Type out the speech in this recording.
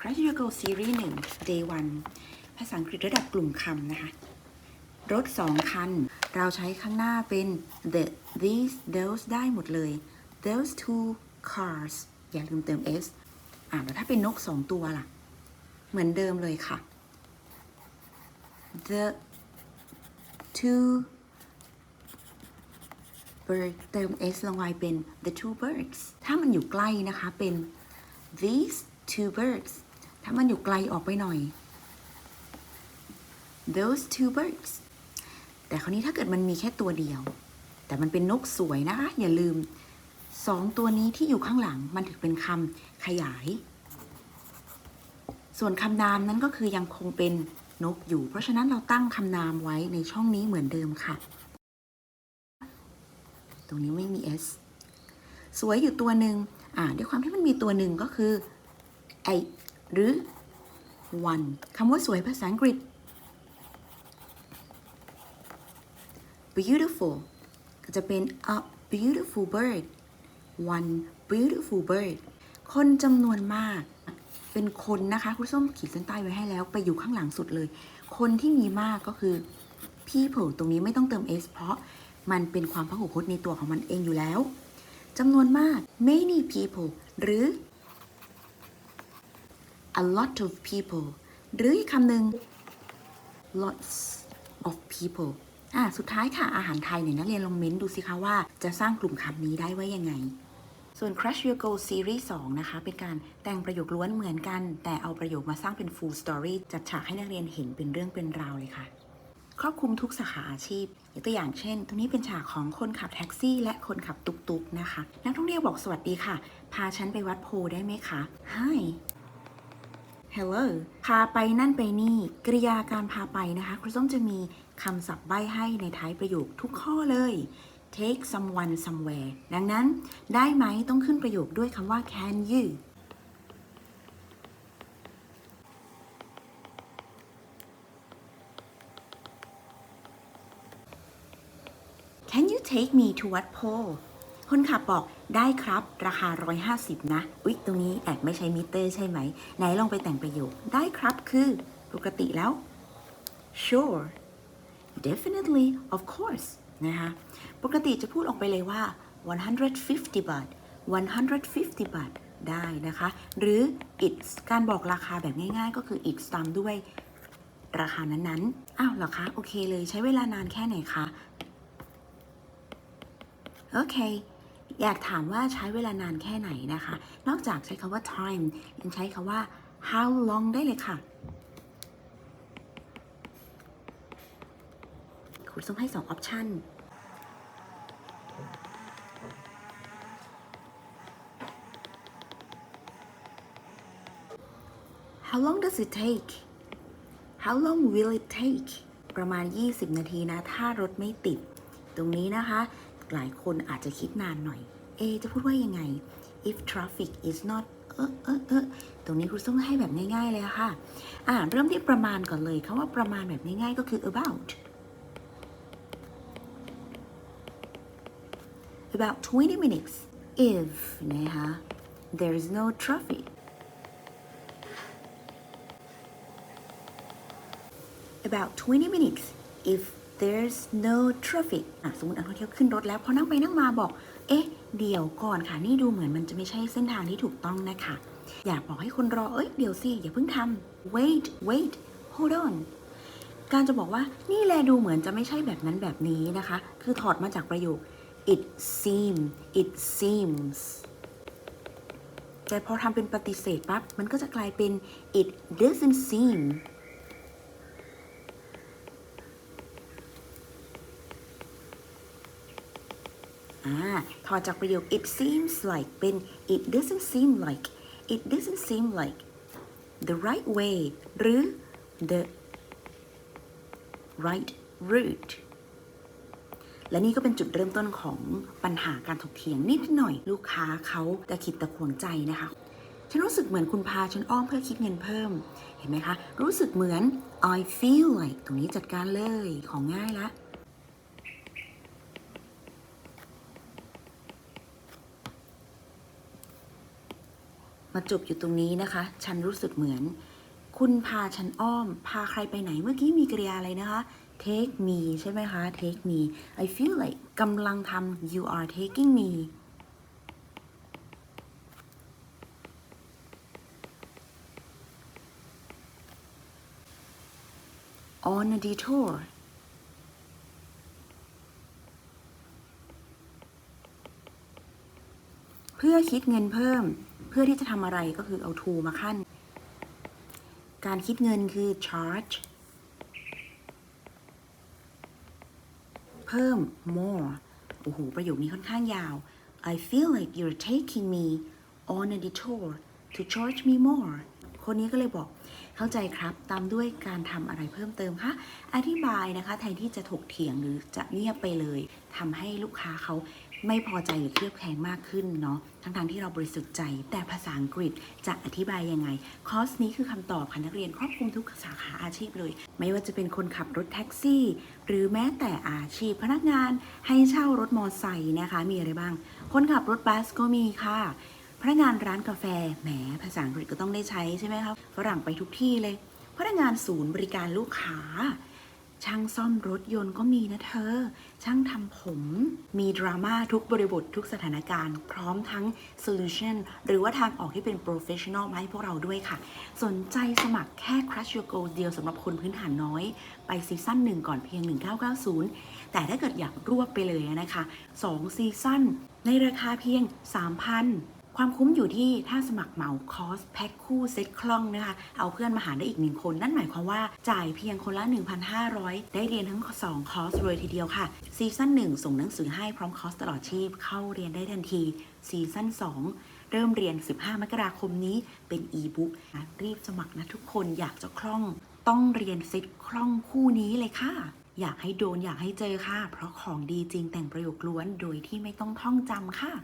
Crash Your Go Series 1 Day 1 ภาษาอังกฤษระดับกลุ่มคำนะคะ รถสองคัน เราใช้ข้างหน้าเป็น the these those ได้หมดเลย those two cars อย่าลืมเติม s อ่าแล้วถ้าเป็นนกสองตัวล่ะ เหมือนเดิมเลยค่ะ the two bird เติม s ลงไปเป็น the two birds ถ้ามันอยู่ใกล้นะคะเป็น these two birds ถ้ามันอยู่ไกลออกไปหน่อย those two birds แต่คราวนี้ถ้าเกิดมันมีแค่ตัวเดียว แต่มันเป็นนกสวยนะคะ อย่าลืมสองตัวนี้ที่อยู่ข้างหลังมันถือเป็นคำขยาย ส่วนคำนามนั้นก็คือยังคงเป็นนกอยู่ เพราะฉะนั้นเราตั้งคำนามไว้ในช่องนี้เหมือนเดิมค่ะ ตรงนี้ไม่มี s สวยอยู่ตัวหนึ่งอ่าด้วยความที่มันมีตัวหนึ่งก็คือ a หรือ one คำว่าสวยภาษาอังกฤษ beautiful ก็จะเป็น a beautiful bird one beautiful bird คนจำนวนมาก เป็นคนนะคะคุณส้มขีดเส้นใต้ไว้ให้แล้ว ไปอยู่ข้างหลังสุดเลย คนที่มีมากก็คือ people ตรงนี้ไม่ต้องเติม s เพราะมันเป็นความพหูพจน์ในตัวของมันเองอยู่แล้วจำนวนมาก many people หรือ a lot of people หรืออีกคำหนึ่ง lots of people อะสุดท้ายค่ะ อาหารไทยเนี่ยนักเรียนลองเม้นดูสิคะว่าจะสร้างกลุ่มคำนี้ได้ไว่ายังไง ส่วน Crash Your Go Series 2 นะคะ เป็นการแต่งประโยคล้วนเหมือนกัน แต่เอาประโยคมาสร้างเป็น full story จัดฉากให้นักเรียนเห็นเป็นเรื่องเป็นราวเลยค่ะ ครอบคลุมทุกสาขาอาชีพยกตัวอย่างเช่น ตรงนี้เป็นฉากของคนขับแท็กซี่ และคนขับตุกๆนะคะ นักท่องเที่ยวบอกสวัสดีค่ะ พาฉันไปวัดโพได้ไหมคะ Hi Hello พาไปนั่นไปนี่ กริยาการพาไปนะคะ ครูส้มจะมีคำศัพท์ใบ้ให้ในท้ายประโยคทุกข้อเลย take someone somewhere ดังนั้นได้ไหมต้องขึ้นประโยคด้วยคำว่า can you Can you take me to วัดโพ คนขับบอกได้ครับ ราคา 150 นะ อุ๊ย ตรงนี้แอบไม่ใช้มิเตอร์ใช่ไหม ไหนลองไปแต่งประโยค ได้ครับคือปกติแล้ว sure definitely of course นะคะปกติจะพูดออกไปเลยว่า 150 บาท 150 บาท ได้นะคะ หรือ it's การบอกราคาแบบง่ายๆ ก็คือ it's ตามด้วยราคานั้นๆ อ้าวเหรอคะ โอเคเลยใช้เวลานานแค่ไหนคะโอยากถามว่าใช้เวลานานแค่ไหนนะคะ นอกจากใช้คำว่า time ยังใช้คำว่า how long ได้เลยค่ะคุณส้มให้สองออปชัน How long does it take How long will it take ประมาณ 20 นาทีนะ ถ้ารถไม่ติด ตรงนี้นะคะ หลายคนอาจจะคิดนานหน่อย เอ จะพูดว่ายังไง if traffic is not เออเออเออตรงนี้คุณต้องให้แบบง่ายๆเลยค่ะ อ่าเริ่มที่ประมาณก่อนเลยคำว่าประมาณแบบง่ายๆก็คือ about about 20 minutes if นะคะ there is no traffic about 20 minutes if there's no traffic อะสมมตินักท่องเที่ยวขึ้นรถแล้วพอนั่งไปนั่งมาบอก เอ๊ะ เดี๋ยวก่อนค่ะ นี่ดูเหมือนมันจะไม่ใช่เส้นทางที่ถูกต้องนะคะ อยากบอกให้คนรอ เอ้ย เดี๋ยวสิ อย่าเพิ่งทำ wait wait hold on การจะบอกว่านี่แลดูเหมือนจะไม่ใช่แบบนั้นแบบนี้นะคะ คือถอดมาจากประโยค it seem it seems แต่พอทำเป็นปฏิเสธปั๊บ มันก็จะกลายเป็น it doesn't seem ถอดจากประโยค it seems like เป็น it doesn't seem like it doesn't seem like the right way หรือ the right route และนี่ก็เป็นจุดเริ่มต้นของปัญหาการถกเถียงนิดหน่อย ลูกค้าเขาตะขิดตะขวงใจนะคะ ฉันรู้สึกเหมือนคุณพาฉันอ้อมเพื่อคิดเงินเพิ่ม เห็นไหมคะ รู้สึกเหมือน I feel like ตรงนี้จัดการเลยของง่ายละ มาจุบอยู่ตรงนี้นะคะ ฉันรู้สึกเหมือน คุณพาฉันอ้อม พาใครไปไหนเมื่อกี้มีกริยาอะไรนะคะ take me ใช่ไหมคะ take me I feel like กำลังทำ you are taking me on a detour เพื่อคิดเงินเพิ่ม เพื่อที่จะทำอะไรก็คือเอา to มาขั้น การคิดเงินคือ charge เพิ่ม more โอ้โห ประโยคนี้ค่อนข้างยาว I feel like you're taking me on a detour to charge me more คนนี้ก็เลยบอกเข้าใจครับ ตามด้วยการทำอะไรเพิ่มเติมคะอธิบายนะคะ แทนที่จะถกเถียงหรือจะเงียบไปเลยทำให้ลูกค้าเขา ไม่พอใจหรือเครียดแค้นมากขึ้นเนาะทั้งๆที่เราบริสุทธิ์ใจ แต่ภาษาอังกฤษจะอธิบายยังไง คอร์สนี้คือคำตอบค่ะนักเรียนครอบคลุมทุกสาขาอาชีพเลย ไม่ว่าจะเป็นคนขับรถแท็กซี่ หรือแม้แต่อาชีพพนักงานให้เช่ารถมอเตอร์ไซค์นะคะมีอะไรบ้าง คนขับรถบัสก็มีค่ะพนักงานร้านกาแฟแหมภาษาอังกฤษก็ต้องได้ใช้ใช่ไหมครับฝรั่งไปทุกที่เลยพนักงานศูนย์บริการลูกค้า ช่างซ่อมรถยนต์ก็มีนะเธอ ช่างทำผม มีดราม่าทุกบริบททุกสถานการณ์ พร้อมทั้ง solution หรือว่าทางออกที่เป็น professional มาให้พวกเราด้วยค่ะ สนใจสมัครแค่ Crush Your Goal เดียวสำหรับคนพื้นฐานน้อย ไปซีซั่นหนึ่งก่อนเพียง 1990 แต่ถ้าเกิดอยากรวบไปเลยนะคะ 2 ซีซั่นในราคาเพียง 3,000 ความคุ้มอยู่ที่ถ้าสมัครเหมาคอสแพ็คคู่เซ็ตคล่องนะคะ เอาเพื่อนมาหารได้อีกหนึ่งคน นั่นหมายความว่าจ่ายเพียงคนละ 1,500 ได้เรียนทั้ง 2 คอร์สเลยทีเดียวค่ะ ซีซั่น1 ส่งหนังสือให้พร้อมคอร์สตลอดชีพเข้าเรียนได้ทันที ซีซั่น2 เริ่มเรียน 15 มกราคมนี้เป็นอีบุ๊กรีบสมัครนะทุกคนอยากจะคล่อง ต้องเรียนเซ็ตคล่องคู่นี้เลยค่ะอยากให้โดนอยากให้เจอค่ะ เพราะของดีจริงแต่งประโยคล้วนโดยที่ไม่ต้องท่องจำค่ะ